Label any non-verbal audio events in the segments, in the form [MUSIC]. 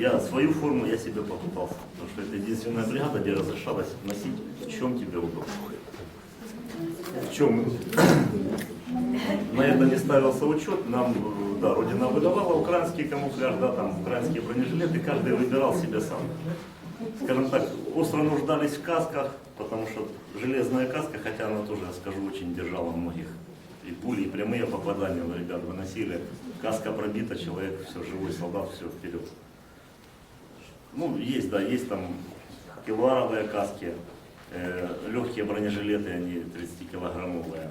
я свою форму я себе покупал, потому что это единственная бригада, где разрешалось носить, в чем тебе удобно. В чем на это не ставился учет, нам, да, Родина выдавала украинский камуфляж, да, там, украинские бронежилеты, каждый выбирал себе сам. Скажем так, остро нуждались в касках, потому что железная каска, хотя она тоже, я скажу, очень держала многих. И пули, и прямые попадания у ребят выносили. Каска пробита, человек, все, живой солдат, все, вперед. Ну, есть, да, есть там киловаровые каски, э, легкие бронежилеты, они 30-килограммовые.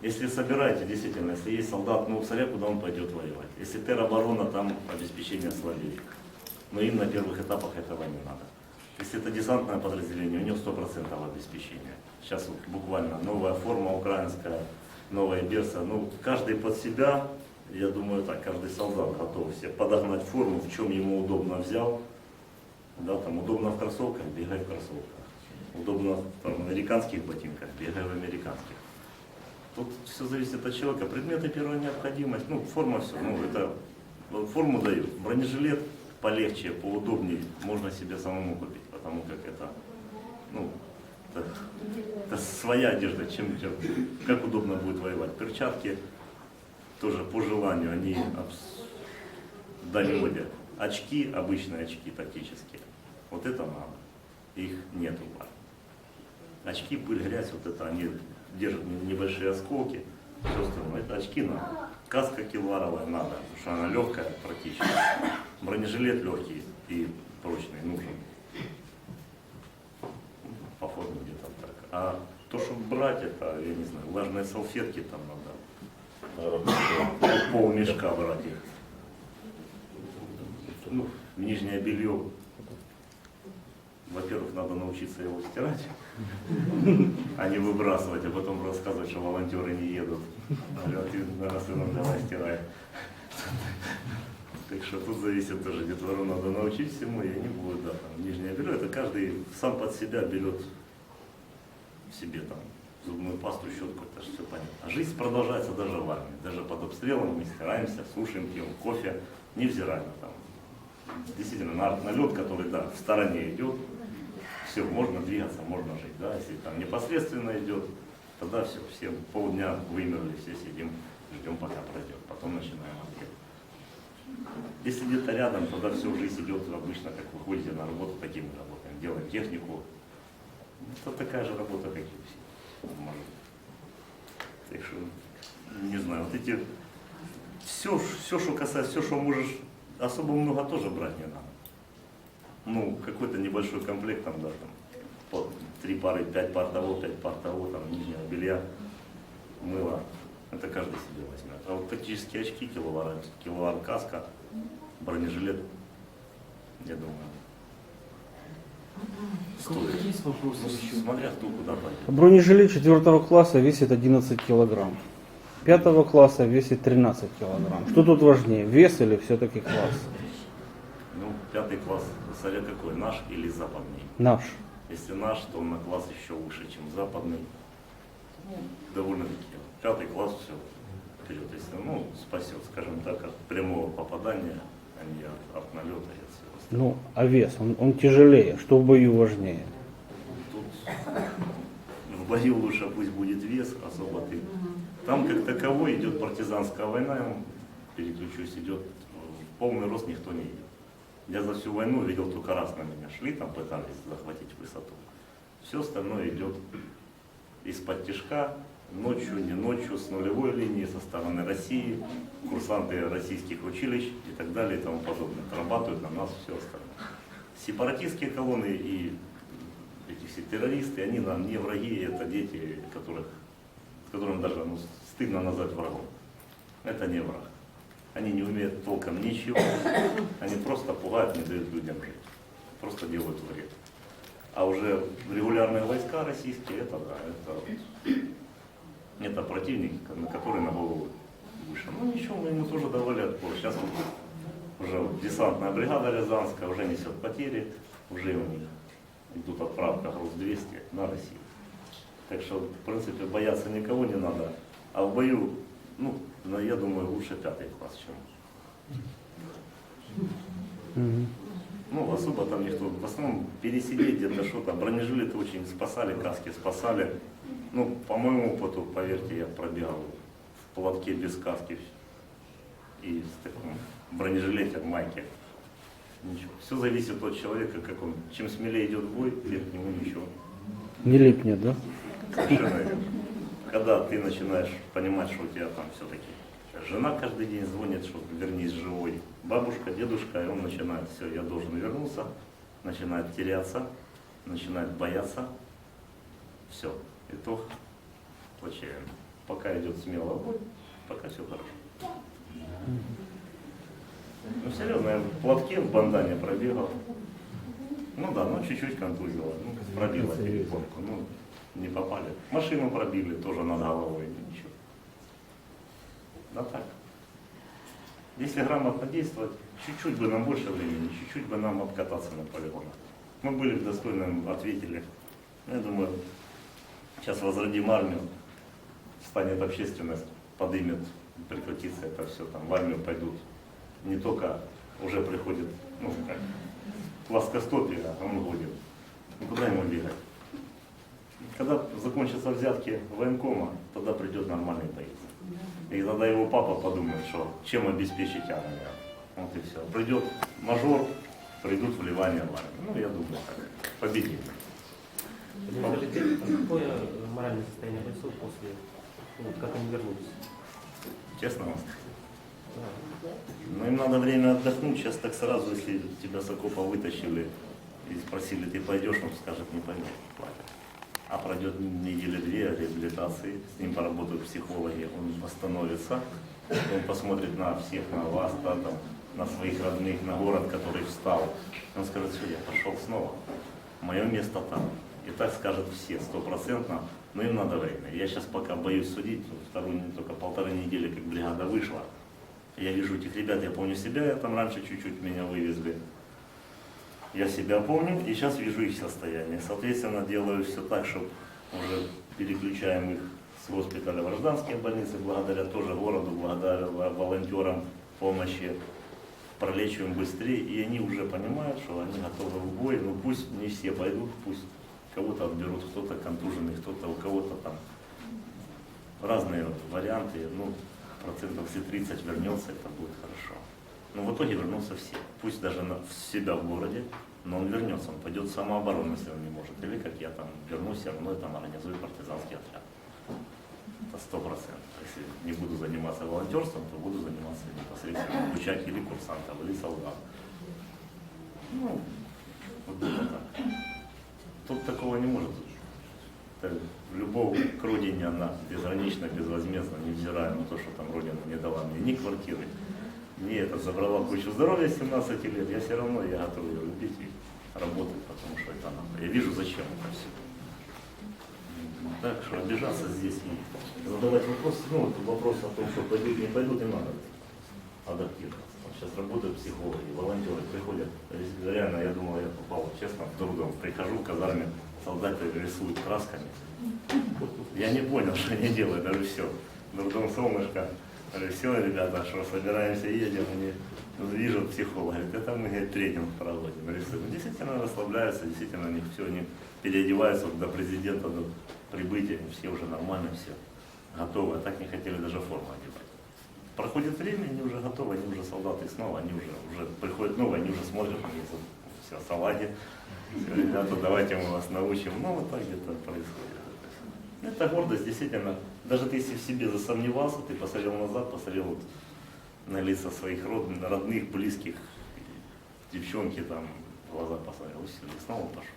Если собираете, действительно, если есть солдат, ну, царя, куда он пойдет воевать. Если тероборона, там обеспечение слабее. Но им на первых этапах этого не надо. Если это десантное подразделение, у него 100% обеспечения. Сейчас вот буквально новая форма украинская, новая берса. Ну, каждый под себя, я думаю, так, каждый солдат готов себе подогнать форму, в чем ему удобно взял. Да, там удобно в кроссовках, бегай в кроссовках. Удобно там, в американских ботинках, бегай в американских. Тут все зависит от человека. Предметы первой необходимости, ну, форма все, ну, это вот форму дают. Бронежилет полегче, поудобнее, можно себе самому купить, потому как это, ну, это, это своя одежда, чем, чем- как удобно будет воевать. Перчатки тоже по желанию, они абс- дали Очки, обычные очки тактические, вот это надо, их нету у парня. Очки, пыль, грязь, вот это они держат не- небольшие осколки, все остальное. Это очки надо. Каска кевларовая надо, потому что она легкая практически. Бронежилет легкий и прочный нужен. По форме где-то так. А то, что брать, это, я не знаю, влажные салфетки там надо. Пол мешка брать их. Ну, нижнее белье. Во-первых, надо научиться его стирать, а не выбрасывать, а потом рассказывать, что волонтеры не едут. Говорят, ты, наверное, сыном давай стирай. Так что тут зависит тоже, детвору надо научить всему, и они будут, да, там, нижнее белье, это каждый сам под себя берет себе там зубную пасту, щетку, это же все понятно. А жизнь продолжается даже в армии, даже под обстрелом мы стираемся, слушаем, пьем кофе, невзирая на там. Действительно, на, на лед, который, да, в стороне идет, все, можно двигаться, можно жить, да, если там непосредственно идет, тогда все, все полдня вымерли, все сидим, ждем, пока пройдет, потом начинаем отъезд. Если где-то рядом, тогда всю жизнь идет обычно, как вы ходите на работу, таким мы работаем, делаем технику. Это такая же работа, как и у всех. Может. Так что, не знаю, вот эти, все, все, что касается, все, что можешь, особо много тоже брать не надо. Ну, какой-то небольшой комплект там, да, там, три пары, пять пар того, пять пар того, там, нижнего белья, мыло. Это каждый себе возьмет. А вот тактические очки, киловар, киловар каска, бронежилет, я думаю, стоит. Есть вопросы Ну, еще? смотря кто куда пойдет. Бронежилет 4 класса весит 11 килограмм. 5 класса весит 13 килограмм. Что тут важнее, вес или все-таки класс? Пятый класс, царя какой, наш или западный? Наш. Если наш, то на класс еще выше, чем западный. Довольно-таки. Пятый класс все вперед. Если, ну, спасет, скажем так, от прямого попадания, а не от, от налета и от всего остального. Ну, а вес, он, он тяжелее. Что в бою важнее? Тут в бою лучше пусть будет вес, особо ты. Там как таковой идет партизанская война, я переключусь, идет в полный рост никто не идет. Я за всю войну видел только раз на меня шли, там пытались захватить высоту. Все остальное идет из-под тяжка, ночью, не ночью, с нулевой линии, со стороны России, курсанты российских училищ и так далее и тому подобное. Отрабатывают на нас все остальное. Сепаратистские колонны и эти все террористы, они нам не враги, это дети, которых, которым даже ну, стыдно назвать врагом. Это не враг. Они не умеют толком ничего, они просто пугают, не дают людям жить. Просто делают вред. А уже регулярные войска российские, это да, это, это противник, на который на голову выше. Ну ничего, мы ему тоже давали отпор. Сейчас вот уже десантная бригада Рязанская уже несет потери, уже у них идут отправка груз 200 на Россию. Так что, в принципе, бояться никого не надо. А в бою, ну, на- я думаю, лучше пятый класс, чем. Ну, особо там никто. В основном пересидеть где-то что-то. Бронежилеты очень спасали, каски спасали. Ну, по моему опыту, поверьте, я пробегал в платке без каски и в таком бронежилете, в майке. Ничего. Все зависит от человека, как он. Чем смелее идет в бой, тем к нему ничего. Не липнет, да? Совершенно верно. Когда ты начинаешь понимать, что у тебя там все-таки жена каждый день звонит, что вернись живой, бабушка, дедушка, и он начинает, все, я должен вернуться, начинает теряться, начинает бояться, все, итог плачевен. Пока идет смело бой, пока все хорошо. Ну серьезно, я в платке в бандане пробегал. Ну да, ну чуть-чуть контузило, ну, пробило перепонку, ну не попали. Машину пробили тоже над головой, ничего. Да так. Если грамотно действовать, чуть-чуть бы нам больше времени, чуть-чуть бы нам обкататься на полигонах. Мы были бы достойным, ответили. Ну, Я думаю, сейчас возродим армию, станет общественность, подымет, прекратится это все, там в армию пойдут. Не только уже приходит, ну как, плоскостопие, а он ходит. Ну куда ему бегать? Когда закончатся взятки военкома, тогда придет нормальный боец. И тогда его папа подумает, что чем обеспечить армию. Вот и все. Придет мажор, придут вливания в армию. Ну, я думаю, так. Победим. Какое моральное состояние бойцов после, вот как они вернулись? Честно вам скажу. Но им надо время отдохнуть. Сейчас так сразу, если тебя с окопа вытащили и спросили, ты пойдешь, он скажет, не пойду, платят. А пройдет недели две реабилитации, с ним поработают психологи, он восстановится, он посмотрит на всех, на вас, да, там, на своих родных, на город, который встал. Он скажет, что я пошел снова, мое место там. И так скажут все, стопроцентно, но им надо время. Я сейчас пока боюсь судить, вторую, только полторы недели, как бригада вышла. Я вижу этих ребят, я помню себя, я там раньше чуть-чуть меня вывезли. Я себя помню и сейчас вижу их состояние. Соответственно, делаю все так, чтобы уже переключаем их с госпиталя в гражданские больницы, благодаря тоже городу, благодаря волонтерам помощи, пролечиваем быстрее, и они уже понимают, что они готовы в бой, ну пусть не все пойдут, пусть кого-то отберут, кто-то контуженный, кто-то у кого-то там. Разные варианты, ну, процентов если 30 вернется, это будет хорошо. Но в итоге вернутся все. Пусть даже на, в себя в городе, но он вернется, он пойдет в самооборону, если он не может. Или как я там вернусь, все равно я там организую партизанский отряд. Это сто процентов. Если не буду заниматься волонтерством, то буду заниматься непосредственно обучать или курсантов, или солдат. Ну, вот где-то так. Тут такого не может. Это любовь к родине, она безгранична, безвозмездна, невзирая на то, что там родина не дала мне ни квартиры, ни это забрала кучу здоровья с 17 лет, я все равно я готов ее любить и работать, потому что это надо. Я вижу, зачем это все. Так что обижаться здесь и задавать вопрос, ну, вот вопрос о том, что пойдут, не пойдут, не надо адаптироваться. Сейчас работают психологи, волонтеры приходят. Реально, я думал, я попал, честно, в дурдом. Прихожу в казарме, солдаты рисуют красками. Я не понял, [LAUGHS] что они делают, даже все. Дурдом солнышко. Говорю, все, ребята, что собираемся, едем, они вижу психолог, говорит, это мы говорит, тренинг проводим, рисуем. Действительно расслабляются, действительно они все, они переодеваются до президента, до прибытия, все уже нормально, все готовы, а так не хотели даже форму одевать. Проходит время, они уже готовы, они уже солдаты снова, они уже, уже приходят новые, они уже смотрят, они все, в салаге. Все, ребята, давайте мы вас научим. Ну, вот так где-то происходит. Это гордость, действительно. Даже ты если в себе засомневался, ты посмотрел назад, посмотрел на лица своих родных, родных, близких, девчонки там, глаза посмотрел, все, и снова пошел.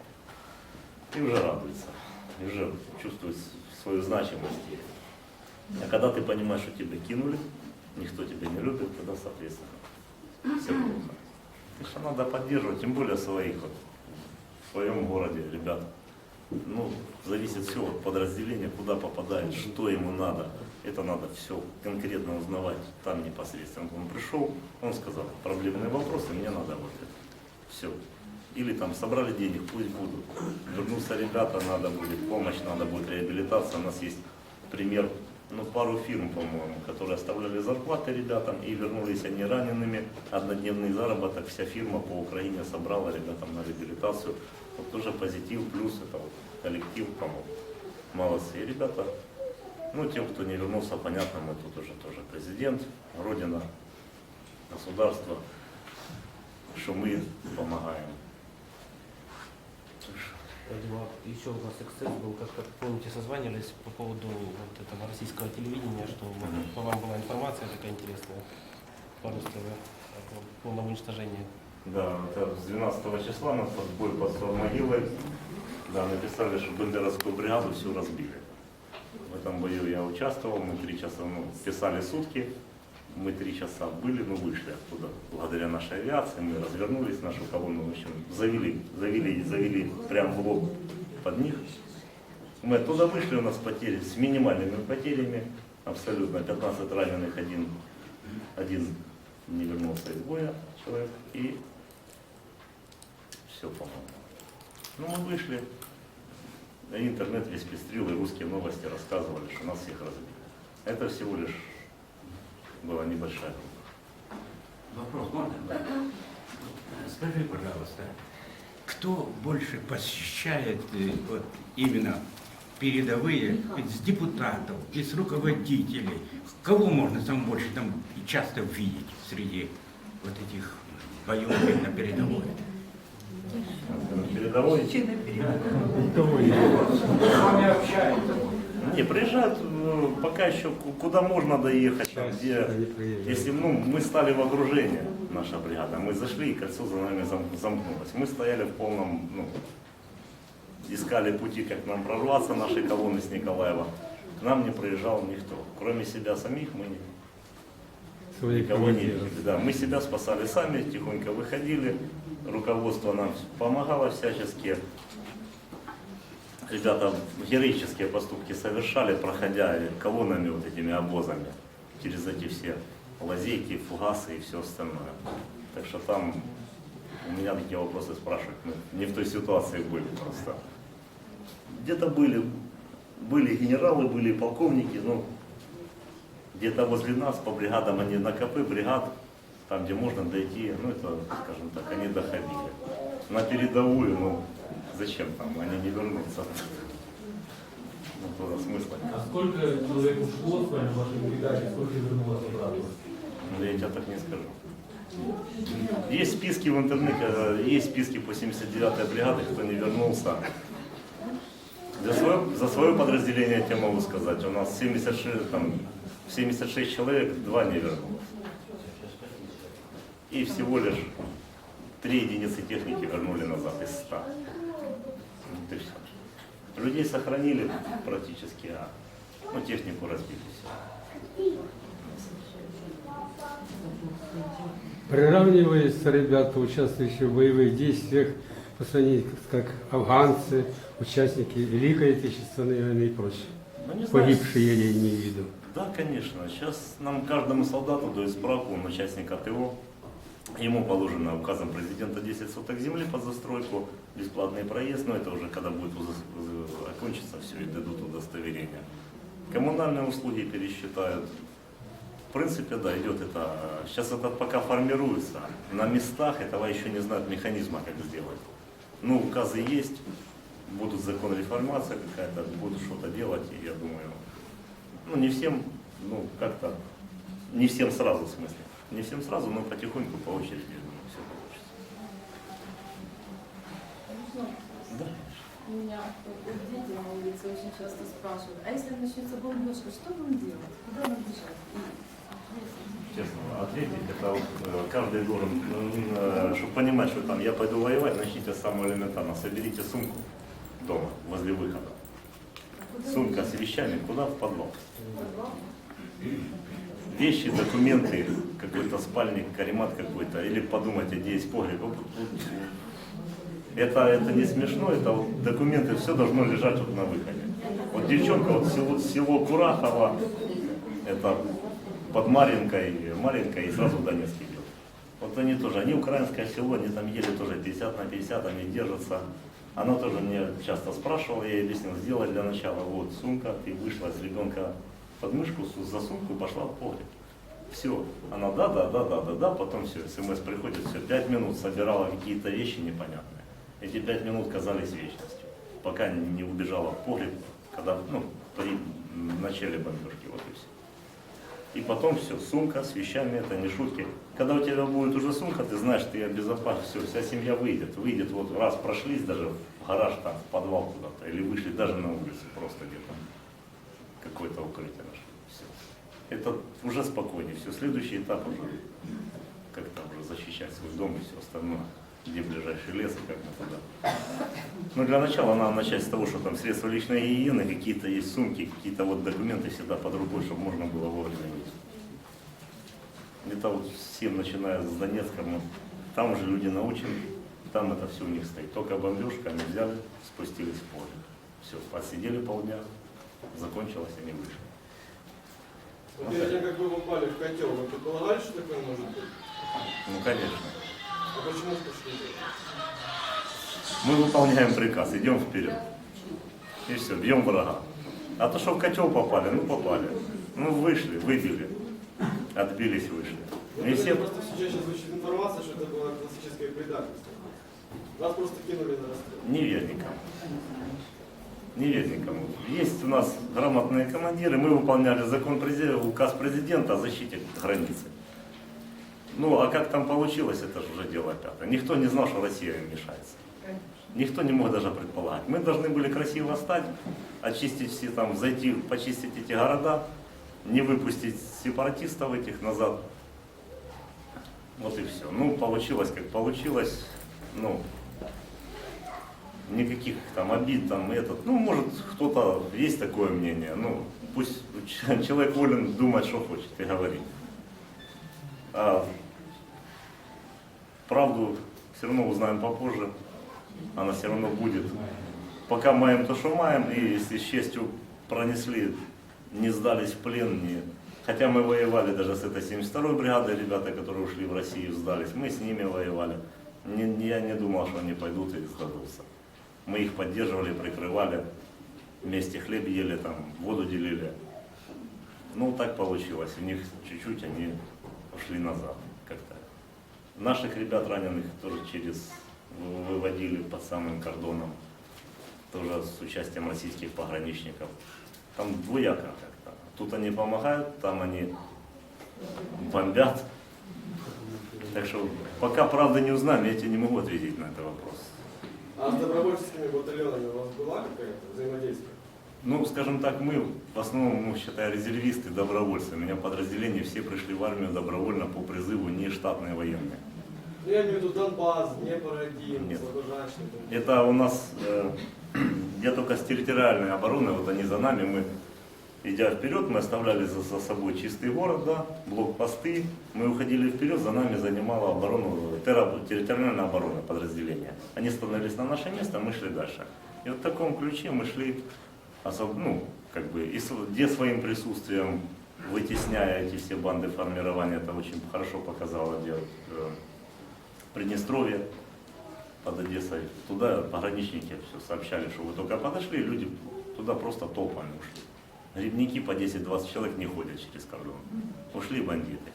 И уже радуется, и уже чувствует свою значимость. А когда ты понимаешь, что тебя кинули, никто тебя не любит, тогда, соответственно, все плохо. Что надо поддерживать, тем более своих вот, в своем городе, ребят. Ну, зависит все от подразделения, куда попадает, что ему надо. Это надо все конкретно узнавать там непосредственно. Он пришел, он сказал, проблемные вопросы, мне надо вот это. Все. Или там собрали денег, пусть будут. Вернутся ребята, надо будет помощь, надо будет реабилитация. У нас есть пример ну, пару фирм, по-моему, которые оставляли зарплаты ребятам и вернулись они ранеными. Однодневный заработок вся фирма по Украине собрала ребятам на реабилитацию. Вот тоже позитив, плюс это вот коллектив помог. Молодцы ребята. Ну, тем, кто не вернулся, понятно, мы тут уже тоже президент, Родина, государство, что мы помогаем. Еще у нас эксцесс был, как-то, помните, созванивались по поводу вот этого российского телевидения, что вот по вам была информация такая интересная по РУС-ТВ о полном уничтожении. Да, это с 12 числа нас под бой под могилой да, написали, что бандеровскую бригаду всю разбили. В этом бою я участвовал, мы три часа ну, писали сутки, мы три часа были, но вышли оттуда. Благодаря нашей авиации мы развернулись, нашу колонну, в общем, завели, завели, завели прямо в лоб под них. Мы оттуда вышли, у нас потери с минимальными потерями, абсолютно 15 раненых, один, один не вернулся из боя человек, и все, по-моему. Ну, мы вышли, и интернет весь пестрил, и русские новости рассказывали, что нас всех разбили. Это всего лишь была небольшая группа. Вопрос можно? Скажи, пожалуйста, кто больше посещает э, вот, именно передовые из депутатов, из руководителей? Кого можно там больше там и часто видеть среди вот этих боев на передовой? На передовой. Не, приезжают, э, пока еще ку- куда можно доехать, там, где, если ну, мы стали в окружение, наша бригада, мы зашли, и кольцо за нами зам- замкнулось. Мы стояли в полном, ну, искали пути, как нам прорваться, нашей колонны с Николаева. К нам не проезжал никто. Кроме себя самих мы не- никого не. Да, мы себя спасали сами, тихонько выходили. Руководство нам помогало всячески. Ребята героические поступки совершали, проходя колоннами, вот этими обозами, через эти все лазейки, фугасы и все остальное. Так что там у меня такие вопросы спрашивать, мы не в той ситуации были просто. Где-то были, были генералы, были полковники, но где-то возле нас по бригадам они на КП бригад, там где можно дойти, ну это, скажем так, они доходили. На передовую, ну зачем там, они не вернутся. Ну туда смысла. А сколько человек ушло с вами в вашей бригаде, сколько вернулось обратно? Ну, Я тебе так не скажу. Есть списки в интернете, э, есть списки по 79-й бригаде, кто не вернулся. За свое, за свое подразделение я тебе могу сказать, у нас 76, там, 76 человек, два не вернулось. И всего лишь три единицы техники вернули назад из 100. Вот и все. Людей сохранили практически, а ну, технику разбили все. Ребята, участвующие в боевых действиях, по сравнению как афганцы, участники Великой Отечественной войны и прочее. Ну, Погибшие я имею в виду. Да, конечно. Сейчас нам каждому солдату дают справку, он участник АТО. Ему положено указом президента 10 соток земли под застройку, бесплатный проезд, но это уже когда будет уз- окончиться все и дадут удостоверение. Коммунальные услуги пересчитают. В принципе, да, идет это. Сейчас это пока формируется. На местах этого еще не знают механизма, как сделать. Ну, указы есть, будут закон реформация какая-то, будут что-то делать, и я думаю, ну, не всем, ну, как-то, не всем сразу, в смысле. Не всем сразу, но потихоньку, по очереди, думаю, все получится. Да. У меня вот дети на улице очень часто спрашивают, а если начнется бомбежка, что будем делать? Куда нам бежать? Честно, ответить, это вот, э, каждый должен, чтобы понимать, что там я пойду воевать, начните с самого элементарного. Соберите сумку дома, возле выхода. Сумка с вещами, куда в подвал. Вещи, документы, какой-то спальник, каремат какой-то, или подумайте, где есть погреб. Это, это не смешно, это вот документы, все должно лежать вот на выходе. Вот девчонка, вот село, село Курахово, это под Маринкой, Маринкой и сразу в Донецк идет. Вот они тоже, они украинское село, они там еле тоже 50 на 50, они держатся. Она тоже мне часто спрашивала, я ей объяснил, сделай для начала, вот сумка, ты вышла с ребенка под мышку, за сумку пошла в погреб. Все. Она да, да, да, да, да, да, потом все, смс приходит, все, пять минут собирала какие-то вещи непонятные. Эти пять минут казались вечностью, пока не убежала в погреб, когда, ну, при начале бомбежки, вот и все. И потом все, сумка с вещами, это не шутки. Когда у тебя будет уже сумка, ты знаешь, ты обезопасен, все, вся семья выйдет. Выйдет, вот раз прошлись даже в гараж, там, в подвал куда-то, или вышли даже на улицу, просто где-то какое-то укрытие нашли. Все. Это уже спокойнее, все. Следующий этап уже как-то уже защищать свой дом и все остальное. Где ближайший лес и как мы туда. Ну, для начала надо начать с того, что там средства личной гигиены, какие-то есть сумки, какие-то вот документы всегда под рукой, чтобы можно было вовремя есть. Где-то вот всем, начиная с Донецка, мы, там уже люди научены, там это все у них стоит. Только бомбежка, они взяли, спустились в поле. Все, посидели полдня, закончилось, они вышли. Но перед тем, как вы попали в котел, вы предполагали, что такое может быть? Ну, конечно. Мы выполняем приказ, идем вперед. И все, бьем врага. А то, что в котел попали, ну попали. Ну вышли, выбили. Отбились, вышли. Не все... Просто чаще звучит информация, что это было классическое предательство. Вас просто кинули на расстрел. Не верь никому. Не верь никому. Есть у нас грамотные командиры, мы выполняли закон указ президента о защите границы. Ну, а как там получилось, это же уже дело пятое. Никто не знал, что Россия им мешается. Никто не мог даже предполагать. Мы должны были красиво стать, очистить все там, зайти, почистить эти города, не выпустить сепаратистов этих назад. Вот и все. Ну, получилось как получилось. Ну, никаких там обид, там этот. Ну, может, кто-то есть такое мнение. Ну, пусть [LAUGHS] человек волен думать, что хочет, и говорить. А правду все равно узнаем попозже. Она все равно будет. Пока маем то, что маем, и если с честью пронесли, не сдались в плен, не... Хотя мы воевали даже с этой 72-й бригадой, ребята, которые ушли в Россию, сдались. Мы с ними воевали. Не- я не думал, что они пойдут и сдадутся. Мы их поддерживали, прикрывали, вместе хлеб ели, там, воду делили. Ну, так получилось. У них чуть-чуть они ушли назад. Наших ребят раненых тоже через вы- выводили под самым кордоном, тоже с участием российских пограничников. Там двояко как-то. Тут они помогают, там они бомбят. Так что пока правда не узнаем, я тебе не могу ответить на этот вопрос. А с добровольческими батальонами у вас была какая-то взаимодействие? Ну, скажем так, мы в основном, ну, считаю, резервисты, добровольцы. У меня подразделения все пришли в армию добровольно по призыву, не штатные военные. Ну, я имею в виду Донбасс, Днепр-1, Нет. Слобожанщина. Это у нас, э, [CLEARS THROAT] я только с территориальной обороны, вот они за нами, мы, идя вперед, мы оставляли за, за собой чистый город, да, блокпосты, мы уходили вперед, за нами занимала оборону, терра- территориальная оборона подразделения. Они становились на наше место, мы шли дальше. И вот в таком ключе мы шли, особ- ну, как бы, и где своим присутствием, вытесняя эти все банды формирования, это очень хорошо показало где, э, Приднестровье, под Одессой. Туда пограничники все сообщали, что вы только подошли, люди туда просто толпами ушли. Грибники по 10-20 человек не ходят через кордон. Ушли бандиты.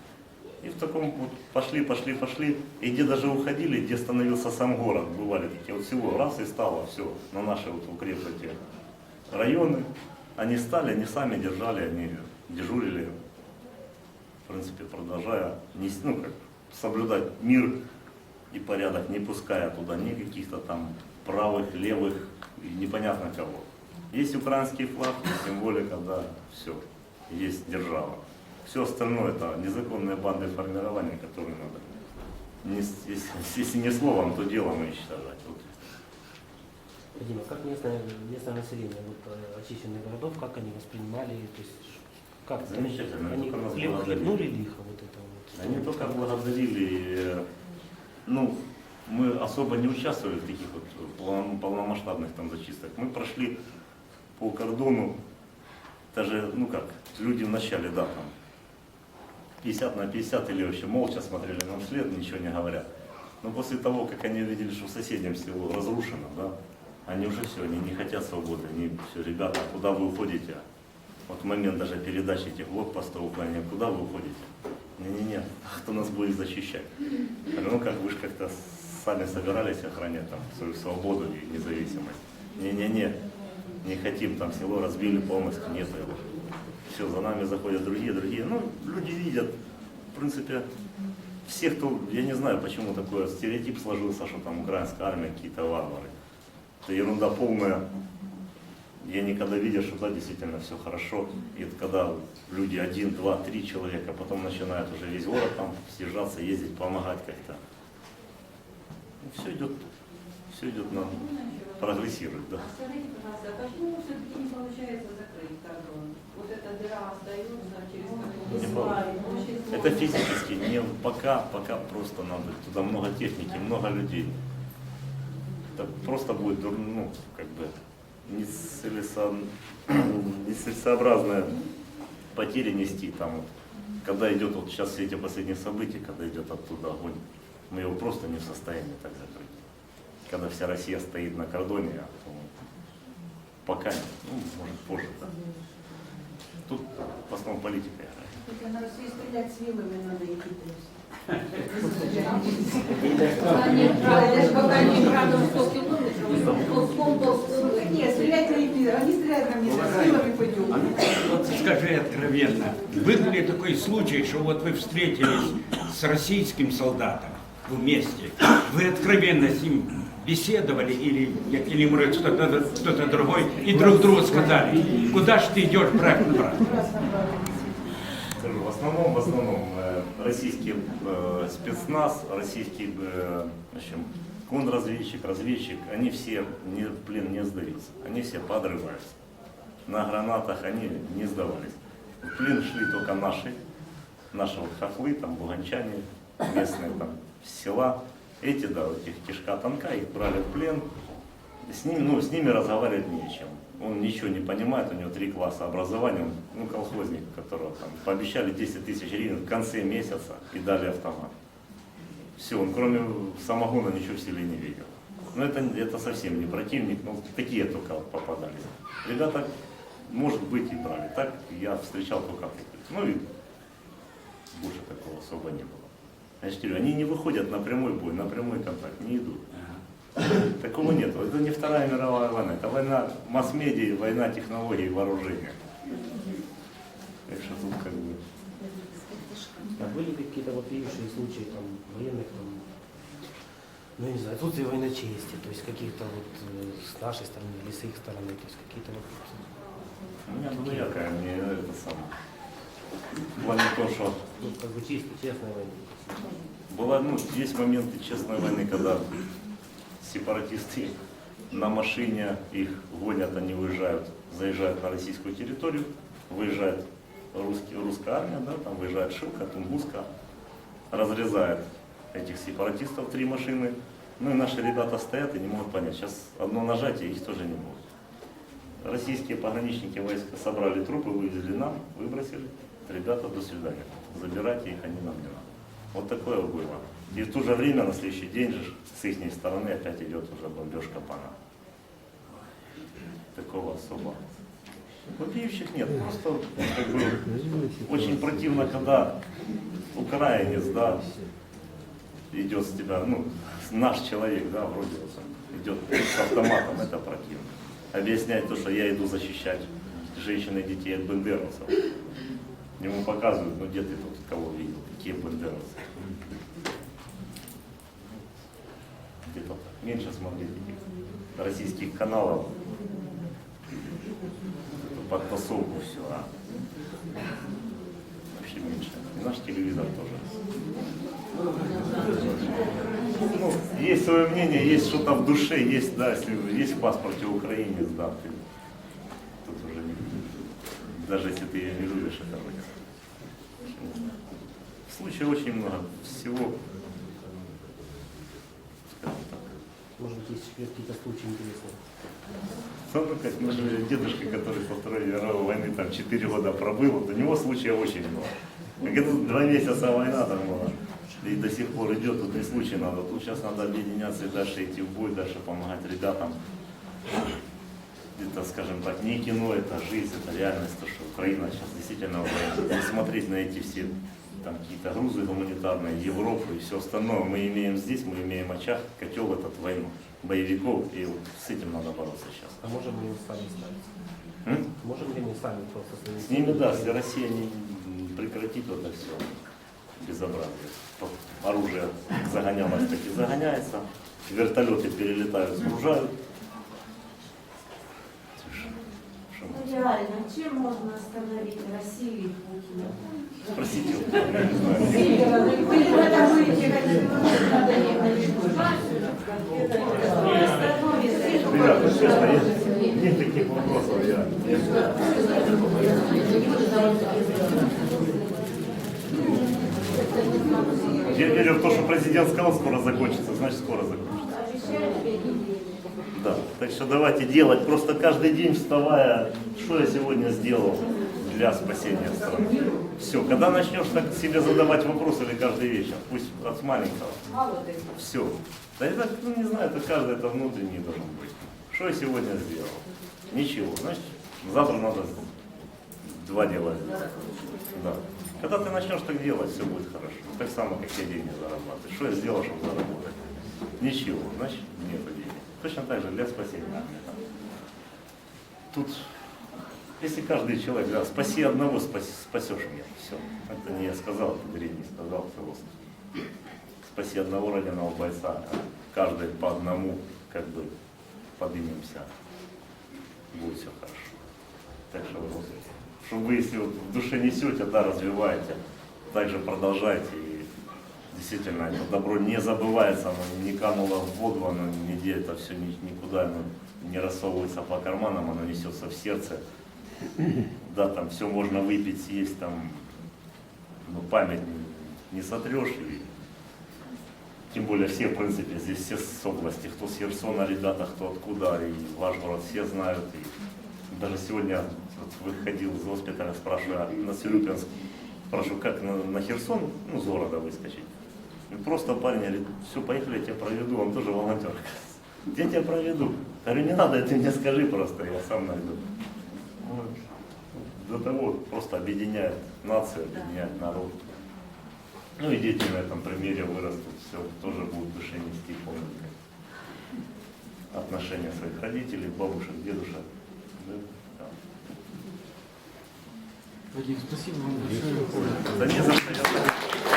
И в таком вот пошли, пошли, пошли. И где даже уходили, где становился сам город, бывали такие вот всего раз и стало все на наши вот укреп эти районы. Они стали, они сами держали, они дежурили, в принципе, продолжая нести, ну, как, соблюдать мир и порядок, не пуская туда ни каких-то там правых, левых, непонятно кого. Есть украинский флаг, символика, да, все, есть держава. Все остальное это незаконные банды формирования, которые надо, не, если, если не словом, то делом уничтожать. Вот. Дима, как местное, местное население вот, э, очищенных городов, как они воспринимали, то есть как Замечательно, они только нас хлеб- хлебнули лихо вот это вот? Они только благодарили, э, ну, мы особо не участвовали в таких вот полном- полномасштабных там зачистках. Мы прошли по кордону, даже, ну как, люди вначале, да, там, 50 на 50 или вообще молча смотрели нам вслед, ничего не говоря. Но после того, как они увидели, что соседям село разрушено, да, они уже все, они не хотят свободы, они все, ребята, куда вы уходите? Вот в момент даже передачи этих блокпостов в Украине, куда вы уходите? Не-не-не, а кто нас будет защищать? Говорю, ну как, вы же как-то сами собирались охранять там свою свободу и независимость. Не-не-не, не хотим, там село разбили полностью, нет его. Все, за нами заходят другие, другие. Ну, люди видят, в принципе, все, кто, я не знаю, почему такой стереотип сложился, что там украинская армия какие-то варвары. Это ерунда полная. Я никогда видел, что да, действительно все хорошо. И это когда люди один, два, три человека, потом начинают уже весь город там съезжаться, ездить, помогать как-то. все идет, все идет на прогрессирует, да. А скажите, пожалуйста, а почему все-таки не получается закрыть кордон? Вот эта дыра остается через очень сложно. Это физически, не пока, пока просто надо, туда много техники, много людей. Это просто будет, ну, как бы, нецелесообразная [CLEARS THROAT] потеря нести там вот. Когда идет вот сейчас все эти последние события, когда идет оттуда огонь, мы его просто не в состоянии так закрыть. Когда вся Россия стоит на кордоне, а пока, нет. ну, может позже. да. Тут в основном политика играет. Только на Россию стрелять с вилами надо и Это же пока не градус 100 километров, ползком, ползком. Нет, стрелять не пидор, они стреляют на меня, с силами пойдем. Вот скажи откровенно, был ли такой случай, что вот вы встретились с российским солдатом вместе, вы откровенно с ним беседовали или, или может кто-то кто другой, и друг другу сказали, куда ж ты идешь, брат брат? Скажу, в основном, в основном э, российский э, спецназ, российский э, в общем, контрразведчик, разведчик, они все не, плен не сдаются, они все подрываются. На гранатах они не сдавались. В плен шли только наши, наши вот хохлы, там, буганчане, местные там села. Эти, да, вот этих кишка танка, их брали в плен. С ними, ну, с ними разговаривать не о чем. Он ничего не понимает, у него три класса образования, он, ну, колхозник, которого там пообещали 10 тысяч гривен в конце месяца и дали автомат. Все, он кроме самогона ничего в селе не видел. Но это, это совсем не противник, ну, такие только попадались. Ребята, может быть, и брали. Так я встречал только. Ну и больше такого особо не было. Говорю, они не выходят на прямой бой, на прямой контакт, не идут. [LAUGHS] Такого нет. Это не Вторая мировая война, это война масс-медиа, война технологий и вооружения. Так что тут как бы... А были какие-то вопиющие случаи там военных там, ну не знаю, отсутствие чести, то есть каких-то вот э, с нашей стороны или с их стороны, то есть какие-то вот У меня двоякая, мне это самое. В плане того, что ну, как бы чисто, честная война. Была, ну, есть моменты честной войны, когда сепаратисты на машине их гонят, они уезжают, заезжают на российскую территорию, выезжает русский, русская армия, да, там выезжает Шилка, Тунгуска, разрезает этих сепаратистов три машины. Ну и наши ребята стоят и не могут понять. Сейчас одно нажатие, их тоже не будет. Российские пограничники войска собрали трупы, вывезли нам, выбросили. Ребята, до свидания. Забирайте их, они нам не надо. Вот такое было. И в то же время, на следующий день же, с их стороны опять идет уже бомбежка по нам. Такого особо. Вопиющих нет, просто как бы, очень противно, когда украинец, да, идет с тебя, ну, наш человек, да, вроде идет с автоматом, это противно. Объяснять то, что я иду защищать женщин и детей от бандеровцев. Ему показывают, ну где ты тут кого видел, какие бандеровцы. Где-то так. Меньше смотреть этих российских каналов, эту подтасовку все, а. Вообще меньше. И наш телевизор тоже. Ну, есть свое мнение, есть что-то в душе, есть, да, если есть в паспорте украинец, да, ты тут уже не, даже если ты ее не любишь, это вроде. Случаев очень много всего. Скажем так. Может быть, есть какие-то случаи интересные. Ну, как же дедушка, который со Второй мировой войны там 4 года пробыл, вот у него случаев очень много. Это два месяца война там была. И до сих пор идет, тут не случай надо. Тут сейчас надо объединяться и дальше идти в бой, дальше помогать ребятам. это, скажем так, не кино, это жизнь, это реальность, то, что Украина сейчас действительно. Не смотреть на эти все там какие-то грузы гуманитарные, Европу и все остальное. Мы имеем здесь, мы имеем очаг, котел этот войну, боевиков, и вот с этим надо бороться сейчас. А можем ли мы сами ставить? М? Можем ли мы сами просто С ними, силами да, ставить? если Россия не прекратит это все безобразие. Оружие загонялось, так и загоняется. Вертолеты перелетают, сгружают. Что мы- Реально, чем можно остановить Россию и Путина? Спросите. Ребята, честно, я- нет таких вопросов. Я, я- я верю в то, что президент сказал, скоро закончится, значит скоро закончится. Да, так что давайте делать, просто каждый день вставая, что я сегодня сделал для спасения страны. Все, когда начнешь так себе задавать вопросы или каждый вечер, пусть от маленького, все. Да это, ну не знаю, это каждый это внутренний должен быть. Что я сегодня сделал? Ничего, значит, завтра надо два дела сделать. Да. Когда ты начнешь так делать, все будет хорошо. Так само, как я деньги зарабатываю. Что я сделал, чтобы заработать? Ничего, значит, нет. Точно так же для спасения. Тут, если каждый человек, да, спаси одного, спаси, спасешь мир. Все. Это не я сказал, это древний сказал философ. Спаси одного раненого бойца, каждый по одному, как бы, поднимемся. Будет все хорошо. Так что вот, чтобы вы, если вот в душе несете, да, развиваете, также продолжайте. И действительно, это добро не забывается, оно не кануло в воду, оно нигде, это все ни- никуда оно не рассовывается по карманам, оно несется в сердце. Да, там все можно выпить, съесть, там, ну, память не, не сотрешь. И, тем более все, в принципе, здесь все с области, кто с Херсона, ребята, кто откуда, и ваш город все знают. И даже сегодня вот выходил из госпиталя, спрашиваю, а на Силюпинск, спрашиваю, как на, на Херсон, ну, с города выскочить. И просто парень говорит, все, поехали, я тебя проведу, он тоже волонтер. Где я тебя проведу? Говорю, не надо, ты мне скажи просто, я сам найду. Вот. До того просто объединяет нацию, объединяет народ. Ну и дети на этом примере вырастут, все, тоже будут в душе нести полненько. Отношения своих родителей, бабушек, дедушек. Да, Вадим, спасибо вам большое. Да не за что.